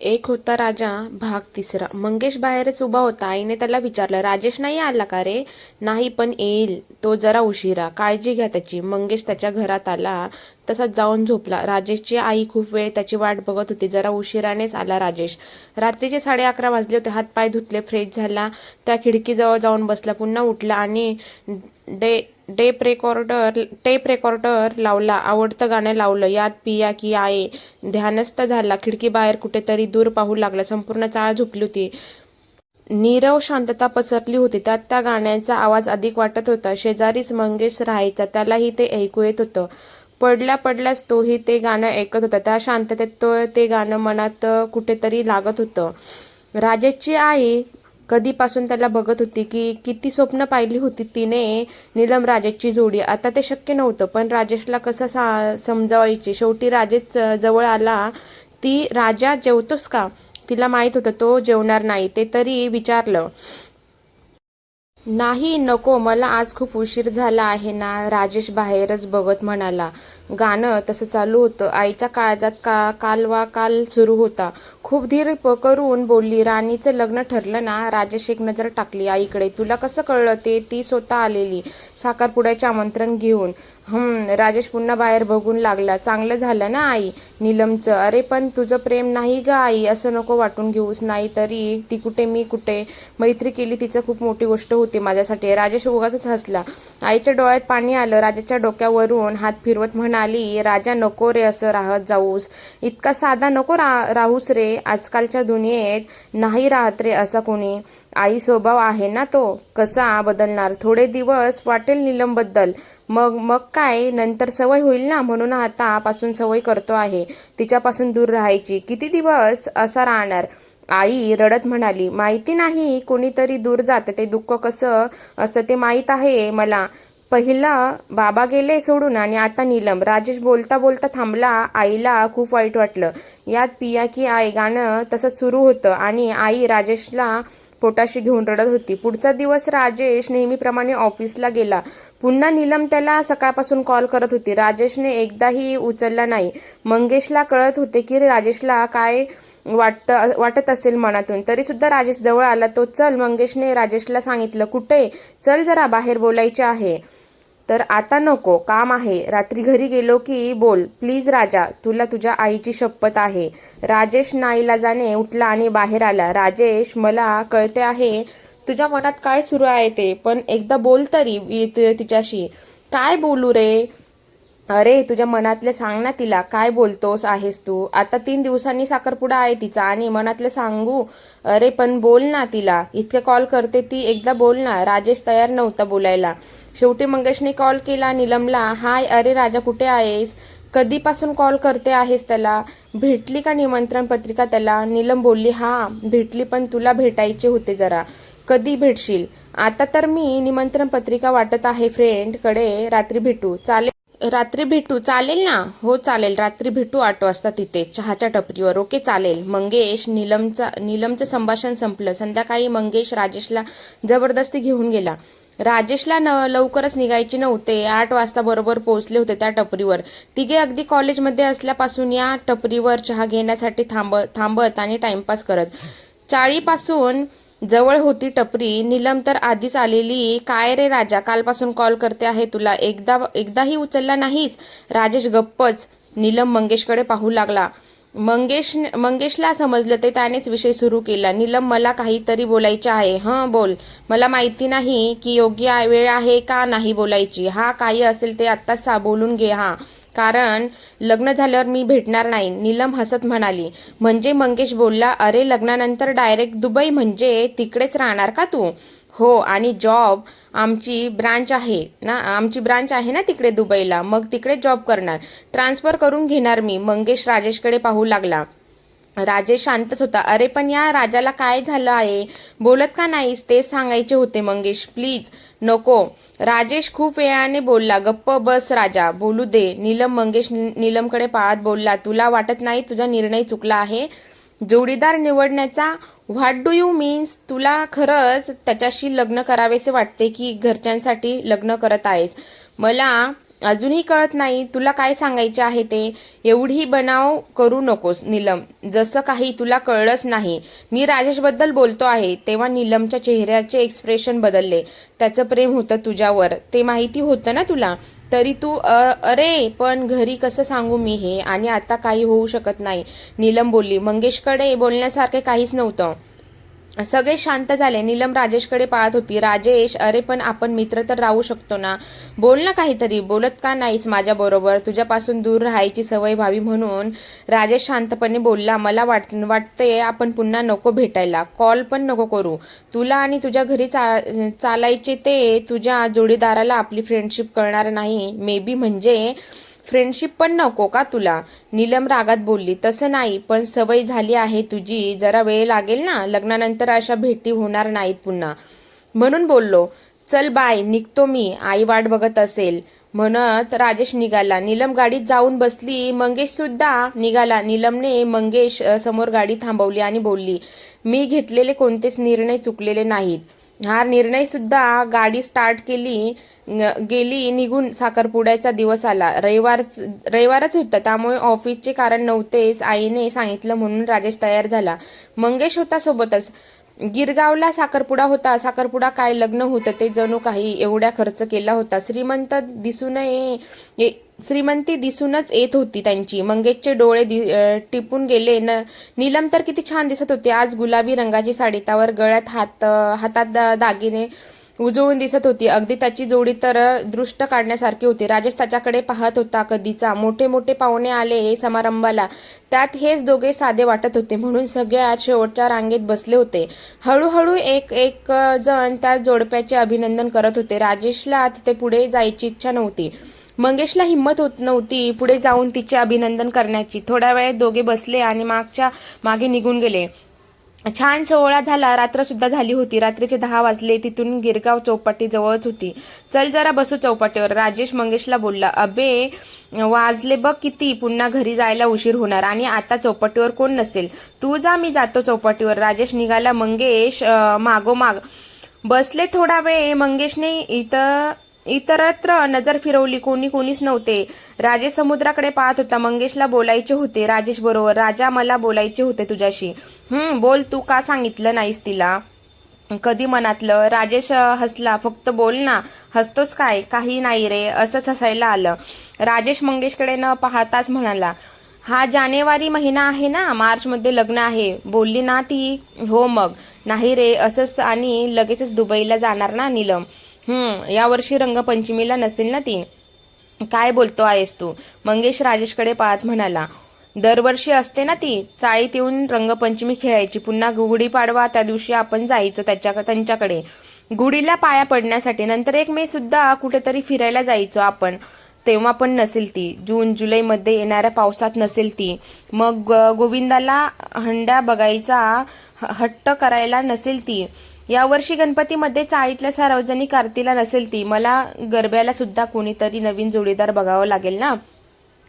एक होता राजा भाग तिसरा. मंगेश बाहेरच उभा होता. आईने त्याला विचारलं राजेश नाही आला का रे? नाही पण येईल. तो जरा उशिरा. काळजी घ्या त्याची. मंगेश त्याच्या घरात आला. तसाच जाऊन झोपला. राजेशची आई खूप वेळ त्याची वाट बघत होती. जरा उशिरानेच आला राजेश. रात्रीचे साडे अकरा वाजले होते. हात पाय धुतले फ्रेश झाला. त्या खिडकीजवळ जाऊन बसला. पुन्हा उठला आणि डे टेप रेकॉर्डर टेप रेकॉर्डर लावला आवडतं गाणं लावलं. यात पिया की आहे. ध्यानस्थ झाला. खिडकी बाहेर कुठेतरी दूर पाहू लागला. संपूर्ण चाळ झोपली होती. नीरव शांतता पसरली होती. त्यात त्या गाण्याचा आवाज अधिक वाटत होता. शेजारीच मंगेश राहायचा. त्यालाही ते ऐकू येत होतं. पडल्या पडल्यास तोही ते गाणं ऐकत होता. त्या शांततेत तो ते गाणं मनात कुठेतरी लागत होतं. राजेची आई कधीपासून त्याला बघत होती की किती स्वप्न पाहिली होती तिने नीलम राजेशची जोडी. आता ते शक्य नव्हतं पण राजेशला कसं सा समजावायची? शेवटी राजेश जवळ आला. ती राजा जेवतोस का? तिला माहीत होतं तो जेवणार नाही. ते तरी विचारलं. नाही नको. मला आज खूप उशीर झाला आहे ना राजेश बाहेरच बघत म्हणाला. गाणं तसं चालू होतं. आईच्या काळजात का कालवा काल सुरू होता. खूप धीर प करून बोलली राणीचं लग्न ठरलं ना राजेश एक नजर टाकली. आईकडे तुला कसं कळलं? ते ती स्वतः आलेली. साखरपुड्याचे आमंत्रण घेऊन. हम राजेश पुन्हा बाहेर बघून लागला. चांगलं झालं ना आई? नीलमचं. अरे पण तुझं प्रेम नाही ग आई. असं नको वाटून घेऊस. नाही तरी ती कुठे मी कुठे? मैत्री केली तिचं खूप मोठी गोष्ट होती माझ्यासाठी. राजेश उगाच हसला. आईच्या डोळ्यात पाणी आलं. राजाच्या डोक्यावरून हात फिरवत म्हणाली राजा नको रे असं राहत जाऊस. इतका साधा नको रा राहूस रे. आजकालच्या दुनियेत नाही राहत रे असा कोणी. आई स्वभाव आहे ना तो. कसा बदलणार? थोडे दिवस वाटेल नीलमबद्दल. मग मग काय? नंतर सवय होईल ना? म्हणून आतापासून सवय करतो आहे. तिच्यापासून दूर राहायची. किती दिवस असा राहणार? आई रडत म्हणाली माहिती नाही कोणीतरी दूर जातं. ते दुःख कसं असतं ते माहीत आहे मला. पहिलं बाबा गेले सोडून आणि आता नीलम. राजेश बोलता बोलता थांबला. आईला खूप वाईट वाटलं. यात पिया की आई गाणं तसंच सुरू होतं आणि आई राजेशला पोटाशी घेऊन रडत होती. पुढचा दिवस राजेश नेहमीप्रमाणे ऑफिसला गेला. पुन्हा नीलम त्याला सकाळपासून कॉल करत होती. राजेशने एकदाही उचलला नाही. मंगेशला कळत होते की राजेशला काय वाटतं वाटत असेल मनातून. तरी सुद्धा राजेश जवळ आला तो चल मंगेशने राजेशला सांगितलं कुठे? चल जरा बाहेर बोलायचे आहे. तर आता नको काम आहे. रात्री घरी गेलो की बोल प्लीज राजा तुला तुझ्या आईची शपथ आहे. राजेश नाईला जाणे उठला आणि बाहेर आला. राजेश मला कळते आहे तुझ्या मनात काय सुरू आहे ते पण एकदा बोल तरी तिच्याशी. काय बोलू रे? अरे तुझ्या मनातले सांग ना तिला. काय बोलतोस आहेस तू? आता तीन दिवसांनी साखरपुडा आहे तिचा आणि मनातले सांगू. अरे पण बोल ना तिला. इतके कॉल करते ती. एकदा बोल ना. राजेश तयार नव्हता बोलायला. शेवटी मंगेशने कॉल केला निलमला. हाय अरे राजा कुठे आहेस? कधीपासून कॉल करते आहेस त्याला? भेटली का निमंत्रण पत्रिका त्याला? नीलम बोलली हा भेटली पण तुला भेटायचे होते जरा. कधी भेटशील? आता तर मी निमंत्रण पत्रिका वाटत आहे फ्रेंडकडे रात्री भेटू. चालेल. रात्री भेटू चालेल ना? हो चालेल. रात्री भेटू आठ वाजता तिथे. चहाच्या टपरीवर. ओके चालेल. मंगेश नीलमचा नीलमचं संभाषण संपलं. संध्याकाळी मंगेश राजेशला जबरदस्ती घेऊन गेला. राजेशला न लवकरच निघायचे नव्हते. आठ वाजता बरोबर पोहोचले होते त्या टपरीवर. तिघे अगदी कॉलेजमध्ये असल्यापासून या टपरीवर चहा घेण्यासाठी थांब थांबत आणि टाइमपास करत. चाळीपासून जवळ होती टपरी. नीलम तर आधीच आलेली. काय रे राजा कालपासून कॉल करते आहे तुला. एकदा एकदाही उचलला नाहीस? राजेश गप्पच नीलम मंगेशकडे पाहू लागला. मंगेश मंगेशला समजलं ते त्यानेच विषय सुरू केला. नीलम मला काहीतरी बोलायचे आहे. हं बोल. मला माहिती नाही की योग्य वेळ आहे का नाही बोलायची. हा काही असेल ते आत्ताच सा बोलून घे हा. कारण लग्न झाल्यावर मी भेटणार नाही. नीलम हसत म्हणाली म्हणजे मंगेश बोलला अरे लग्नानंतर डायरेक्ट दुबई म्हणजे तिकडेच राहणार का तू? हो आणि जॉब आमची ब्रांच आहे ना आमची ब्रांच आहे ना तिकडे दुबईला मग तिकडे जॉब करणार. ट्रान्सफर करून घेणार मी. मंगेश राजेशकडे पाहू लागला. राजेश शांतच होता. अरे पण या राजाला काय झालं आहे? बोलत का नाहीस? ते सांगायचे होते मंगेश. प्लीज नको. राजेश खूप वेळाने बोलला. गप्प बस राजा. बोलू दे. नीलम मंगेश नीलमकडे पाहत बोलला तुला वाटत नाही तुझा निर्णय चुकला आहे? जोडीदार निवडण्याचा व्हॉट डू यू मीन्स तुला खरंच त्याच्याशी लग्न करावेसे वाटते की घरच्यांसाठी लग्न करत आहेस? मला अजूनही कळत नाही तुला काय सांगायचे आहे ते? एवढी बनाव करू नकोस नीलम. जसं काही तुला कळलंच नाही. मी राजेशबद्दल बोलतो आहे तेव्हा नीलमच्या चेहऱ्याचे एक्सप्रेशन बदलले. त्याचं प्रेम होतं तुझ्यावर. ते माहिती होतं ना तुला? तरी तू अरे पण घरी कसं सांगू मी हे? आणि आता काही होऊ शकत नाही. नीलम बोलली मंगेशकडे बोलण्यासारखे काहीच नव्हतं. सगळे शांत झाले. नीलम राजेशकडे पाळत होती. राजेश अरे पण आपण मित्र तर राहू शकतो ना? बोल ना काहीतरी. बोलत का नाहीस माझ्याबरोबर? तुझ्यापासून दूर राहायची सवय व्हावी म्हणून. राजेश शांतपणे बोलला मला वाट वाटते आपण पुन्हा नको भेटायला. कॉल पण नको करू. तुला आणि तुझ्या घरी चा चालायचे ते तुझ्या जोडीदाराला आपली फ्रेंडशिप कळणार नाही. मे बी म्हणजे फ्रेंडशिप पण नको का तुला? नीलम रागात बोलली तसं नाही पण सवय झाली आहे तुझी. जरा वेळ लागेल ना? लग्नानंतर अशा भेटी होणार नाहीत पुन्हा. म्हणून बोललो चल बाय निघतो मी. आई वाट बघत असेल. म्हणत राजेश निघाला. नीलम गाडीत जाऊन बसली. मंगेश सुद्धा निघाला. नीलमने मंगेश समोर गाडी थांबवली आणि बोलली मी घेतलेले कोणतेच निर्णय चुकलेले नाहीत. हा निर्णय सुद्धा गाडी स्टार्ट केली न- गेली निघून साखरपुड्याचा दिवस आला. रविवार रविवारच होता त्यामुळे ऑफिसचे कारण नव्हतेच आईने सांगितलं म्हणून राजेश तयार झाला. मंगेश होता सोबतच. गिरगावला साखरपुडा होता. साखरपुडा काय लग्न होतं ते जणू काही एवढ्या खर्च केला होता. श्रीमंत दिसू नये ये- श्रीमंती दिसूनच येत होती त्यांची. मंगेशचे डोळे दि- टिपून गेले. न नीलम तर किती छान दिसत होती. आज गुलाबी रंगाची साडी त्यावर गळ्यात हात हातात दा- दागिने उजळून दिसत होती. अगदी त्याची जोडी तर दृष्ट काढण्यासारखी होती. राजेश त्याच्याकडे पाहत होता कधीचा. मोठे मोठे पाहुणे आले समारंभाला. त्यात हेच दोघे साधे वाटत होते. म्हणून सगळ्यात शेवटच्या रांगेत बसले होते. हळूहळू एक एक जण त्या जोडप्याचे अभिनंदन करत होते. राजेशला तिथे पुढे जायची इच्छा नव्हती. मंगेशला हिंमत होत नव्हती पुढे जाऊन तिचे अभिनंदन करण्याची. थोड्या वेळ दोघे बसले आणि मागच्या मागे निघून गेले. छान सोहळा झाला. रात्र सुद्धा झाली होती. रात्रीचे दहा वाजले. तिथून गिरगाव चौपाटी जवळच होती. चल जरा बसू चौपाटीवर. राजेश मंगेशला बोलला अबे वाजले बघ किती. पुन्हा घरी जायला उशीर होणार आणि आता चौपाटीवर कोण नसेल? तू जा मी जातो चौपाटीवर. राजेश निघाला. मंगेश मागोमाग. बसले थोडा वेळ. मंगेशने इथं इतरत्र नजर फिरवली कोणी कोणीच नव्हते. राजे समुद्राकडे पाहत होता. मंगेशला बोलायचे होते. राजेश बरोबर. राजा मला बोलायचे होते तुझ्याशी. हम्म बोल तू का सांगितलं नाहीस तिला? कधी मनातलं? राजेश हसला. फक्त बोल ना. हसतोस काय? काही नाही रे. असंच हसायला आलं. राजेश मंगेशकडे न पाहताच म्हणाला हा जानेवारी महिना आहे ना? मार्चमध्ये लग्न आहे. बोलली ना ती. हो मग. नाही रे. असंच आणि लगेचच दुबईला जाणार ना नीलम. हम्म यावर्षी रंगपंचमीला नसेल ना ती? काय बोलतो आहेस तू? मंगेश राजेशकडे पाहत म्हणाला दरवर्षी असते ना ती? चाळीत येऊन रंगपंचमी खेळायची. पुन्हा गुढीपाडवा त्या दिवशी आपण जायचो त्याच्या त्यांच्याकडे. गुढीला पाया पडण्यासाठी नंतर एक मे सुद्धा कुठेतरी फिरायला जायचो आपण. तेव्हा पण नसेल ती. जून जुलैमध्ये येणाऱ्या पावसात नसेल ती. मग गोविंदाला हंडा बघायचा ह- हट्ट करायला नसेल ती. यावर्षी गणपतीमध्ये चाळीतल्या सार्वजनिक आरतीला नसेल ती. मला गरब्याला सुद्धा कोणीतरी नवीन जोडीदार बघावं लागेल ना?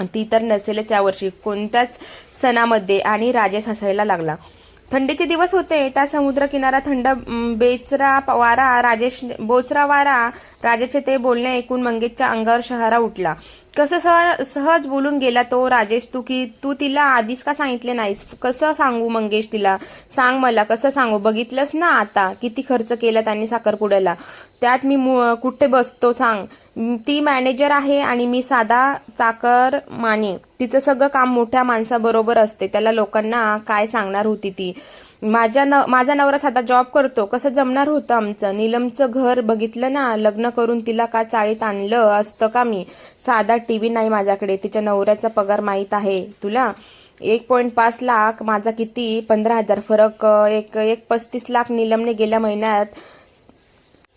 ती तर नसेलच यावर्षी. कोणत्याच सणामध्ये आणि राजेश हसायला लागला. थंडीचे दिवस होते. त्या समुद्र किनारा थंड बेचरा वारा राजेश बोचरा वारा राजेशचे ते बोलणे ऐकून मंगेशच्या अंगावर शहारा उठला. कसं सह सहज बोलून गेला तो राजेश तू की तू तिला आधीच का सांगितले नाहीस? कसं सांगू मंगेश तिला? सांग मला कसं सांगू? बघितलंस ना आता किती खर्च केला त्यांनी साखरपुड्याला? त्यात मी मु- कुठे बसतो सांग? ती मॅनेजर आहे आणि मी साधा चाकर माने. तिचं सगळं काम मोठ्या माणसाबरोबर असते. त्याला लोकांना काय सांगणार होती ती? माझ्या न माझा नवरा साधा जॉब करतो. कसं जमणार होतं आमचं? नीलमचं घर बघितलं ना? लग्न करून तिला का चाळीत आणलं? असतं का मी? साधा टी व्ही नाही माझ्याकडे. तिच्या नवऱ्याचा पगार माहीत आहे. तुला? एक पॉईंट पाच लाख माझा किती? पंधरा हजार फरक एक एक पस्तीस लाख नीलमने गेल्या महिन्यात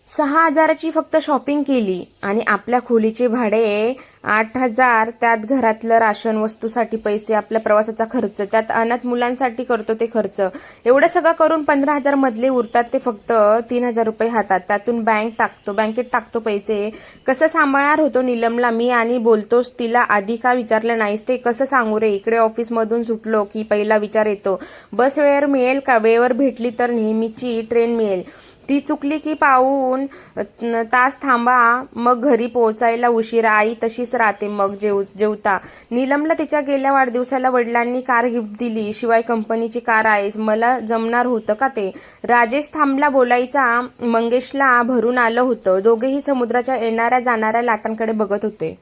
सहा हजाराची फक्त शॉपिंग केली आणि आपल्या खोलीचे भाडे आठ हजार. त्यात घरातलं राशन वस्तूसाठी पैसे आपल्या प्रवासाचा खर्च त्यात अनाथ मुलांसाठी करतो ते खर्च. एवढं सगळं करून पंधरा हजार मधले उरतात ते फक्त तीन हजार रुपये हातात. त्यातून बँक टाकतो बँकेत टाकतो पैसे. कसं सांभाळणार होतो निलमला मी आणि बोलतोस तिला आधी का विचारलं नाहीस ते? कसं सांगू रे? इकडे ऑफिसमधून सुटलो की पहिला विचार येतो. बस वेळेवर मिळेल का? वेळेवर भेटली तर नेहमीची ट्रेन मिळेल. ती चुकली की पाहून तास थांबा मग घरी पोहोचायला उशिरा. आई तशीच राहते मग जेव जेवता. नीलमला तिच्या गेल्या वाढदिवसाला वडिलांनी कार गिफ्ट दिली. शिवाय कंपनीची कार आहे मला जमणार होतं का ते? राजेश थांबला बोलायचा. मंगेशला भरून आलं होतं. दोघेही समुद्राच्या येणाऱ्या जाणाऱ्या लाटांकडे बघत होते.